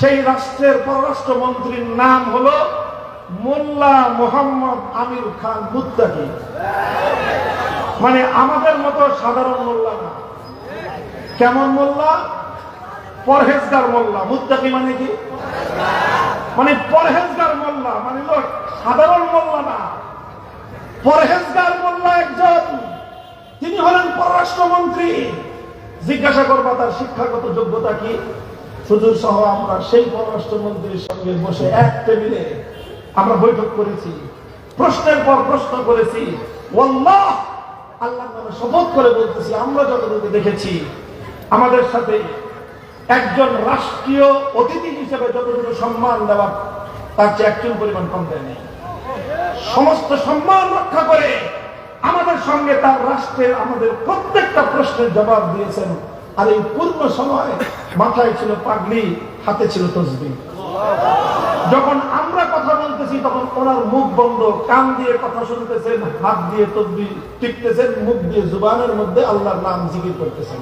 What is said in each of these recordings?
সেই রাষ্ট্রের পররাষ্ট্রমন্ত্রীর নাম হলো মোল্লা মোহাম্মদ আমির খান মুত্তাকি। মানে আমাদের মতো সাধারণ মোল্লা না। কেমন মোল্লা? পরহেজগার মোল্লা। মুত্তাকি মানে কি? মানে পরহেজগার মোল্লা। মানে লোক, সাধারণ মোল্লা না। পরহেজগার মোল্লা একজন। তিনি হলেন পররাষ্ট্রমন্ত্রী। জিজ্ঞাসা করবা তার শিক্ষাগত যোগ্যতা কি? সুযোগ সহ আমরা সেই পররাষ্ট্রমন্ত্রীর সঙ্গে বসে এক টেবিলে আমরা বৈঠক করেছি, প্রশ্নের পর প্রশ্ন করেছি আল্লাহ নামে শপথ করে বলতেছি, আমরা যতটুকু দেখেছি, আমাদের সাথে একজন রাষ্ট্রীয় অতিথি হিসেবে যতটুকু সম্মান দেওয়া তার চেয়ে একজন পরিমাণ কম দেয়নি সমস্ত সম্মান রক্ষা করে আমাদের সঙ্গে তার রাষ্ট্রের আমাদের প্রত্যেকটা প্রশ্নের জবাব দিয়েছেন আর এই পূর্ণ সময় মাথায় ছিল পাগলি, হাতে ছিল তসবি। যখন আমরা কথা বলতেছি, তখন ওনার মুখ বন্ধ, কান দিয়ে কথা শুনতেছেন, হাত দিয়ে তসবি টিপতেছেন, মুখ দিয়ে জুবানের মধ্যে আল্লাহর নাম জিকির করতেছেন।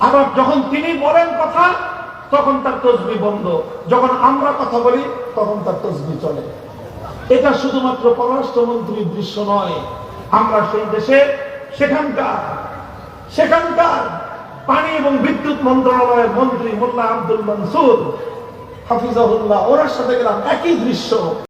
আবার যখন তিনি বলেন কথা, তখন তার তসবি বন্ধ। যখন আমরা কথা বলি, তখন তার তসবি চলে। এটা শুধুমাত্র পররাষ্ট্রমন্ত্রীর দৃশ্য নয়। আমরা সেই দেশে, সেখানকার সেখানকার পানি এবং বিদ্যুৎ মন্ত্রণালয়ের মন্ত্রী মোল্লা আব্দুল মনসুর, হাফিজাহুল্লাহ, ওনার সাথে গেলাম একই দৃশ্য।